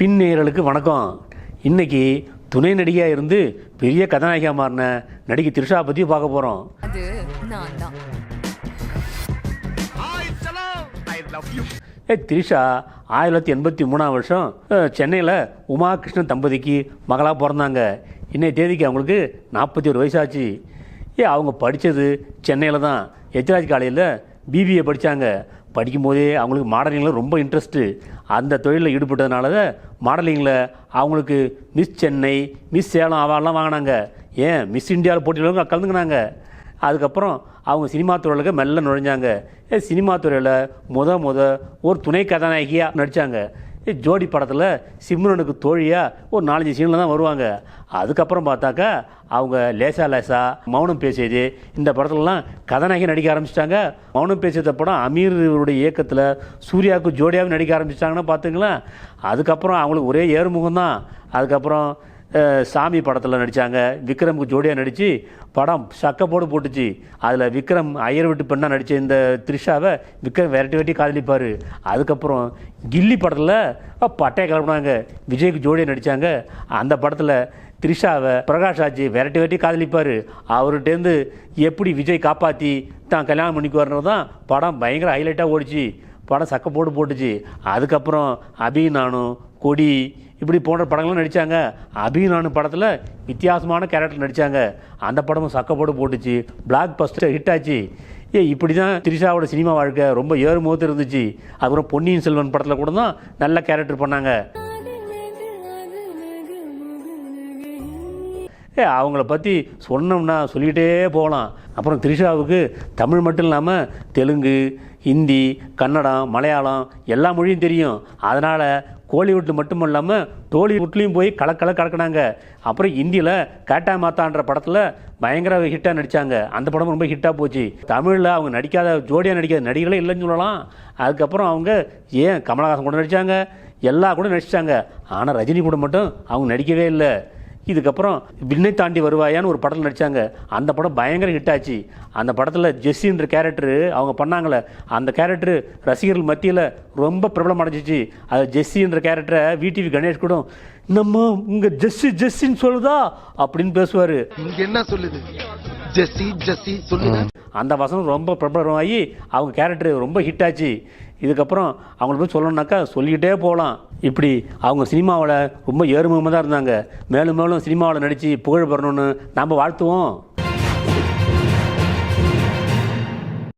பின்னேரலுக்கு வணக்கம். இன்னைக்கு துணை நடிகையாக இருந்து பெரிய கதாநாயகியாக மாறின நடிகை திரிஷா பற்றி பார்க்க போகிறோம் ஏ திரிஷா ஆயிரத்தி தொள்ளாயிரத்தி எண்பத்தி மூணாம் வருஷம் சென்னையில் உமா கிருஷ்ணன் தம்பதிக்கு மகளாக பிறந்தாங்க. இன்னைய தேதிக்கு அவங்களுக்கு நாற்பத்தி ஒரு வயசாச்சு. ஏ அவங்க படித்தது சென்னையில் தான். எச்ராஜ் காலேஜில் பிபிஏ படித்தாங்க படிக்கும்போதே அவங்களுக்கு மாடலிங்கில் ரொம்ப இன்ட்ரெஸ்ட்டு அந்த தொழிலில் ஈடுபட்டதுனால தான் மாடலிங்கில் அவங்களுக்கு மிஸ் சென்னை மிஸ் சேலம் அவெல்லாம் வாங்கினாங்க. ஏன்? மிஸ் இந்தியாவில் போட்டியில் கலந்துக்கினாங்க. அதுக்கப்புறம் அவங்க சினிமா துறையில் மெல்ல நுழைஞ்சாங்க. ஏன் சினிமா துறையில் முத முத ஒரு துணை கதாநாயகியாக நடித்தாங்க ஜோடி படத்தில் சிம்ரனுக்கு தோழியாக ஒரு நாலஞ்சு சீனில் தான் வருவாங்க. அதுக்கப்புறம் பார்த்தாக்கா அவங்க லேசா லேசா மௌனம் பேசியது. இந்த படத்துலலாம் கதாநாயகி நடிக்க ஆரம்பிச்சிட்டாங்க. மௌனம் பேசியத படம் அமீருடைய இயக்கத்தில் சூர்யாவுக்கு ஜோடியாகவும் நடிக்க ஆரம்பிச்சிட்டாங்கன்னா பார்த்துங்களேன். அதுக்கப்புறம் அவங்களுக்கு ஒரே ஏறுமுகம் தான் அதுக்கப்புறம் சாமி படத்தில் நடித்தாங்க விக்ரமுக்கு ஜோடியாக நடித்து படம் சக்கப்போடு போட்டுச்சு. அதில் விக்ரம் ஐயர் வீட்டு பெண்ணாக நடித்த இந்த த்ரிஷாவை விக்ரம் விரட்டி வெட்டி காதலிப்பார். அதுக்கப்புறம் கில்லி படத்தில் பட்டையை கிளப்புனாங்க. விஜய்க்கு ஜோடியாக நடித்தாங்க அந்த படத்தில் த்ரிஷாவை பிரகாஷ் ஆஜி விரட்டி வெட்டி காதலிப்பார். அவர்கிட்டேருந்து எப்படி விஜய் காப்பாற்றி தான் கல்யாணம் பண்ணிக்குவார்னு தான் படம் பயங்கர ஹைலைட்டாக ஓடிச்சு. படம் சக்கப்போடு போட்டுச்சு. அதுக்கப்புறம் அபி நானும் கொடி இப்படி போன்ற படங்களும் நடித்தாங்க அபி படத்தில் வித்தியாசமான கேரக்டர் நடித்தாங்க அந்த படமும் சக்கப்போடு போட்டு போட்டுச்சு. பிளாக் பஸ்டர் ஹிட் ஆச்சு. ஏ இப்படி தான் திரிஷாவோட சினிமா வாழ்க்கை ரொம்ப ஏறுமுகத்து இருந்துச்சு. அப்புறம் பொன்னியின் செல்வன் படத்தில் கூட தான் நல்ல கேரக்டர் பண்ணாங்க. ஏ அவங்கள பற்றி சொன்னோம்னா சொல்லிகிட்டே போகலாம். அப்புறம் த்ரிஷாவுக்கு தமிழ் மட்டும் இல்லாமல் தெலுங்கு ஹிந்தி கன்னடம் மலையாளம் எல்லா மொழியும் தெரியும். அதனால் கோலிவுட்டில் மட்டும் இல்லாமல் டோலிவுட்லேயும் போய் கலக்கல கலக்கினாங்க. அப்புறம் ஹிந்தியில் கேட்டா மாத்தான்ற படத்தில் பயங்கர ஹிட்டாக நடித்தாங்க அந்த படமும் ரொம்ப ஹிட்டாக போச்சு. தமிழில் அவங்க நடிக்காத ஜோடியாக நடிக்காத நடிகர்களே இல்லைன்னு சொல்லலாம். அதுக்கப்புறம் அவங்க ஏன் கமலஹாசன் கூட நடித்தாங்க எல்லா கூட நடிச்சிட்டாங்க ஆனால் ரஜினி கூட மட்டும் அவங்க நடிக்கவே இல்லை. இதுக்கப்புறம் விண்ணை தாண்டி வருவாயான்னு ஒரு படத்தில் நடித்தாங்க அந்த படம் பயங்கர ஹிட் ஆச்சு. அந்த படத்தில் ஜெஸ்ஸின்ற கேரக்டரு அவங்க பண்ணாங்களே அந்த கேரக்டரு ரசிகர்கள் மத்தியில் ரொம்ப பிரபலம் அடைஞ்சிச்சு. அது ஜெஸ்ஸின்ற கேரக்டரை விடிவி கணேஷ் கூட நம்ம உங்கள் ஜெஸ்ஸி ஜெஸ்ஸின்னு சொல்லுதா? அப்படின்னு பேசுவார். இங்க என்ன சொல்லுது? ஜெஸ்ஸி ஜெஸ்ஸி சொல்லுங்க அந்த வசனம் ரொம்ப பிரபலமாகி அவங்க கேரக்டர் ரொம்ப ஹிட் ஆச்சு. இதுக்கப்புறம் அவங்கள போய் சொல்லணுன்னாக்கா சொல்லிக்கிட்டே போகலாம். இப்படி அவங்க சினிமாவில் ரொம்ப ஏறுமுகமாக தான் இருந்தாங்க. மேலும் மேலும் சினிமாவில் நடித்து புகழ் பெறணும்னு நாம் வாழ்த்துவோம்.